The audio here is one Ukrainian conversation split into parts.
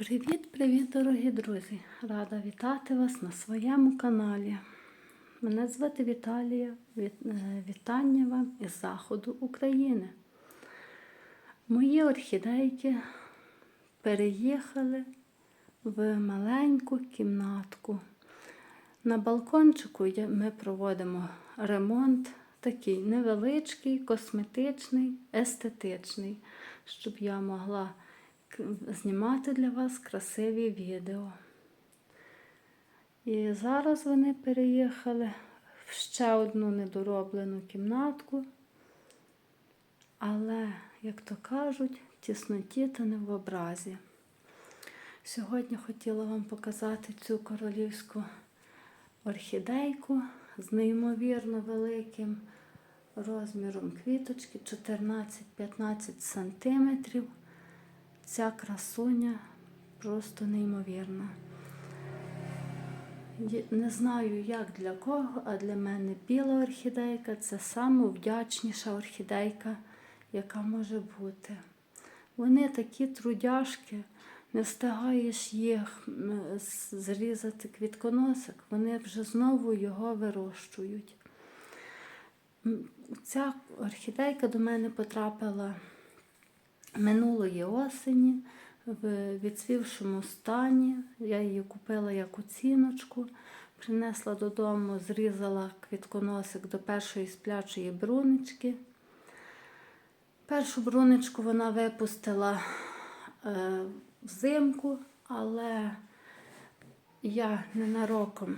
Привіт-привіт, дорогі друзі! Рада вітати вас на своєму каналі. Мене звати Віталія. Е, Вітання вам із заходу України. Мої орхідейки переїхали в маленьку кімнатку. На балкончику ми проводимо ремонт, такий невеличкий, косметичний, естетичний, щоб я могла знімати для вас красиві відео. І зараз вони переїхали в ще одну недороблену кімнатку. Але, як то кажуть, тісноті та не в образі. Сьогодні хотіла вам показати цю королівську орхідейку з неймовірно великим розміром квіточки 14-15 сантиметрів. Ця красуня просто неймовірна. Не знаю, як для кого, а для мене біла орхідейка це найвдячніша орхідейка, яка може бути. Вони такі трудяшки, не встигаєш їх зрізати квітконосик, вони вже знову його вирощують. Ця орхідейка до мене потрапила минулої осені в відцвівшому стані. Я її купила як оціночку, принесла додому, зрізала квітконосик до першої сплячої брунички. Першу бруничку вона випустила е, взимку, але я ненароком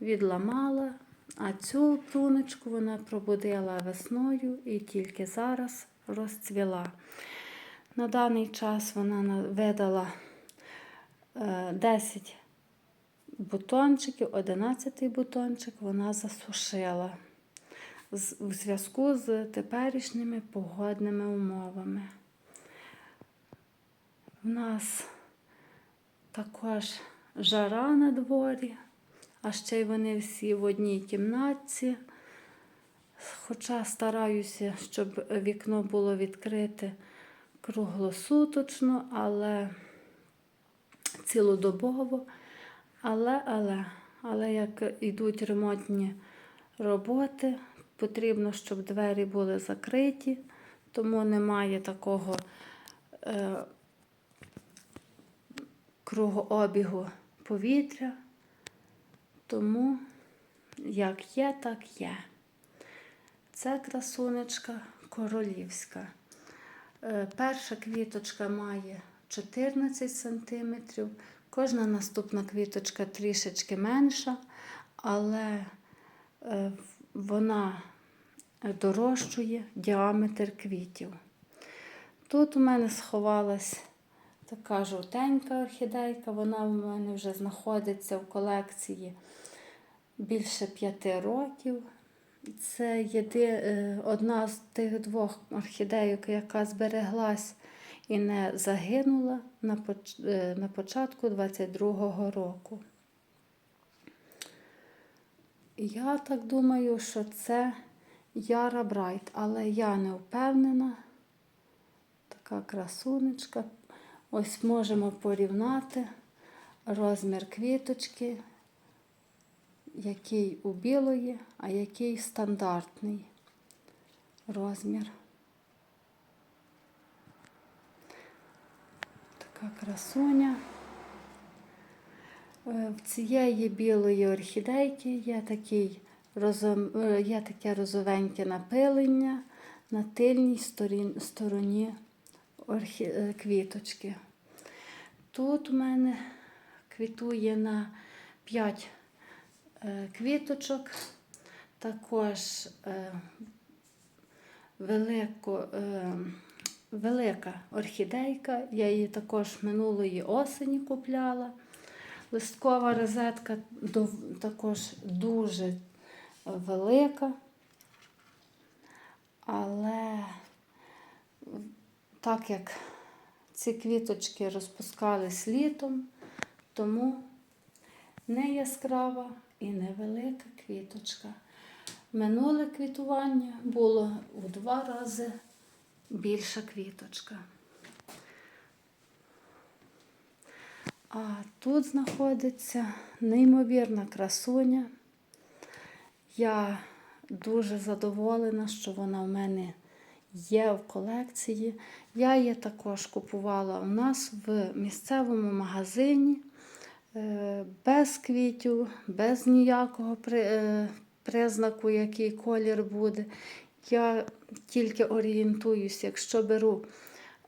відламала, а цю бруничку вона пробудила весною і тільки зараз розцвіла. На даний час вона видала е, 10 бутончиків, 11 бутончик вона засушила у зв'язку з теперішніми погодними умовами. У нас також жара на дворі, а ще й вони всі в одній кімнатці. Хоча стараюся, щоб вікно було відкрите круглосуточно, але цілодобово. Але, але, але як йдуть ремонтні роботи, потрібно, щоб двері були закриті, тому немає такого е, кругообігу повітря. Тому як є, так є. Це красунечка королівська. Е, Перша квіточка має 14 см, кожна наступна квіточка трішечки менша, але е, вона дорощує діаметр квітів. Тут у мене сховалась така жовтенька орхідейка, вона у мене вже знаходиться в колекції більше п'яти років. Це єди, е, одна з тих двох орхідейок, яка збереглась і не загинула на, е, початку 22-го року. Я так думаю, що це Яра Брайт, але я не впевнена. Така красунечка. Ось можемо порівняти розмір квіточки, який у білої, а який стандартний розмір. Така красуня. Е, В цієї білої орхідейки є, такий, е, є таке розовеньке напилення на тильній стороні е, квіточки. Тут у мене квітує на 5 е, квіточок, також е, велико, е, велика орхідейка. Я її також минулої осені купляла. Листкова розетка також дуже велика, але так як ці квіточки розпускались літом, тому не яскрава і невелика квіточка. Минуле квітування було у два рази більша квіточка. А тут знаходиться неймовірна красуня. Я дуже задоволена, що вона в мене є в колекції. Я її також купувала у нас в місцевому магазині без квітів, без ніякого е, признаку, який колір буде. Я тільки орієнтуюсь, якщо беру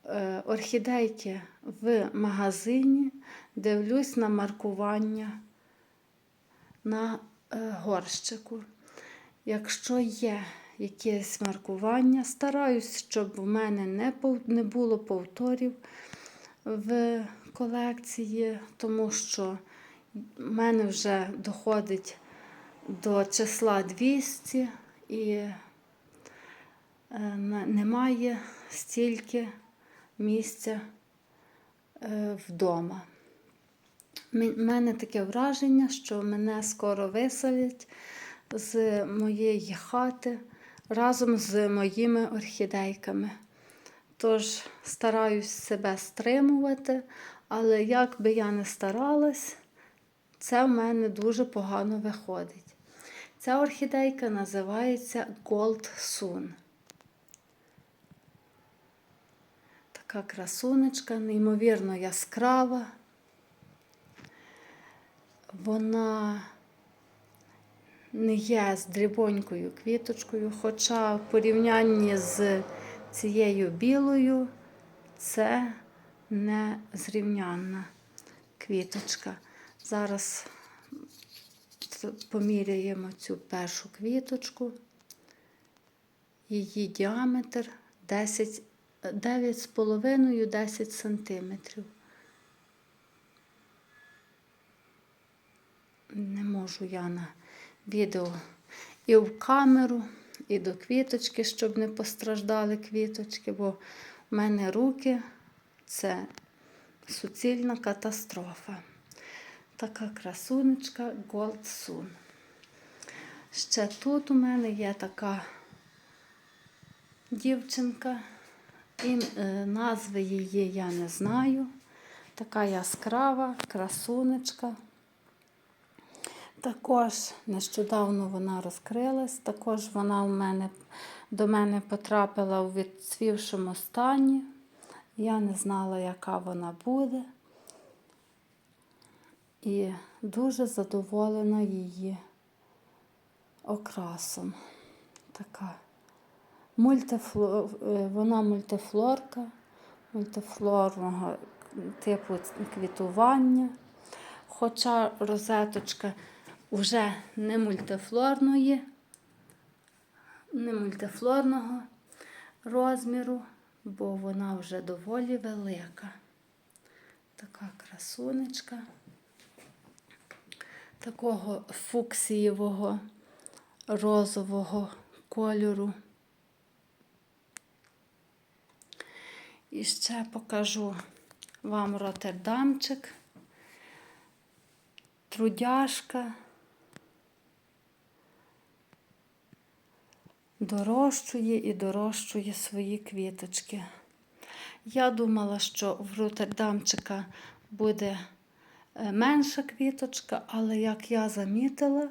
е, орхідейки в магазині, дивлюсь на маркування на е, горщику. Якщо є якесь маркування, стараюсь, щоб в мене не, не було повторів в колекції, тому що в мене вже доходить до числа 200 і е, немає стільки місця е, вдома. У мене таке враження, що мене скоро виселять з моєї хати разом з моїми орхідейками. Тож стараюсь себе стримувати, але як би я не старалась, це в мене дуже погано виходить. Ця орхідейка називається Gold Sun. Така красунечка, неймовірно яскрава. Вона не є з дрібонькою квіточкою, хоча в порівнянні з цією білою це не зрівнянна квіточка. Зараз поміряємо цю першу квіточку. Її діаметр 10, 9,5-10 сантиметрів. Не можу я на відео і в камеру, і до квіточки, щоб не постраждали квіточки, бо в мене руки це суцільна катастрофа. Така красунечка Gold Sun. Ще тут у мене є така дівчинка, і е, назви її я не знаю. Така яскрава красунечка. Також нещодавно вона розкрилась, також вона в мене, до мене потрапила у відцвівшому стані. Я не знала, яка вона буде. І дуже задоволена її окрасом. Така мультифлор, вона мультифлорка, мультифлорного типу квітування. Хоча розеточка вже не мультифлорної, не мультифлорного розміру, бо вона вже доволі велика. Така красунечка, такого фуксієвого розового кольору. І ще покажу вам роттердамчик, трудяшка. Дорощує і дорощує свої квіточки. Я думала, що в Роттердамчика буде е, менша квіточка, але як я замітила,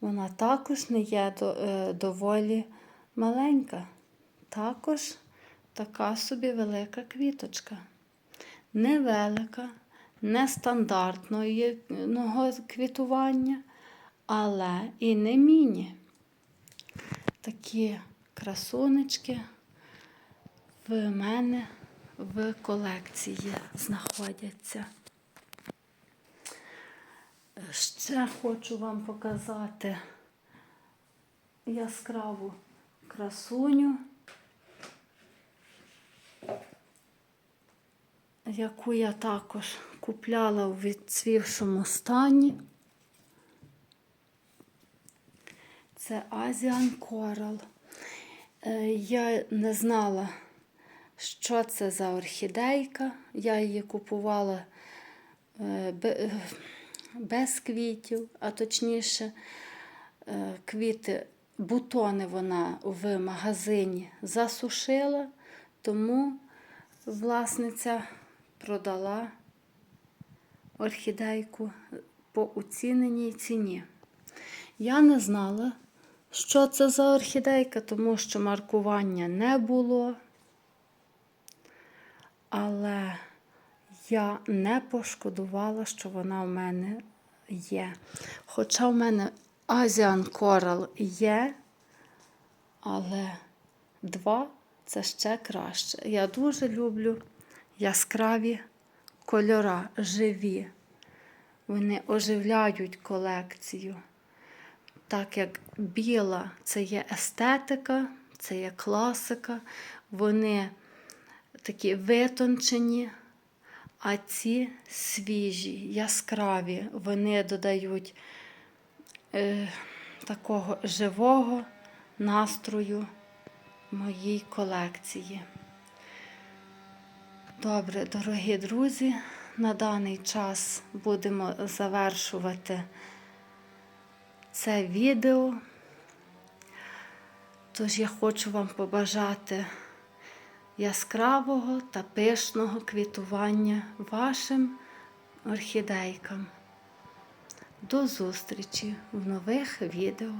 вона також не є е, доволі маленька. Також така собі велика квіточка. Невелика, нестандартного квітування, але і не міні такі красунечки в мене в колекції знаходяться. Ще хочу вам показати яскраву красуню, яку я також купляла у відцвівшому стані. Це Asian Coral. Е, Я не знала, що це за орхідейка. Я її купувала е, е, без квітів, а точніше, квіти, бутони вона в магазині засушила, тому власниця продала орхідейку по оціненій ціні. Я не знала, що це за орхідейка, тому що маркування не було. Але я не пошкодувала, що вона в мене є. Хоча в мене Asian Coral є, але два це ще краще. Я дуже люблю яскраві кольора, живі. Вони оживляють колекцію. Так як біла це є естетика, це є класика, вони такі витончені, а ці свіжі, яскраві, вони додають е, такого живого настрою моїй колекції. Добре, дорогі друзі, на даний час будемо завершувати це відео. Тож я хочу вам побажати яскравого та пишного квітування вашим орхідейкам. До зустрічі в нових відео.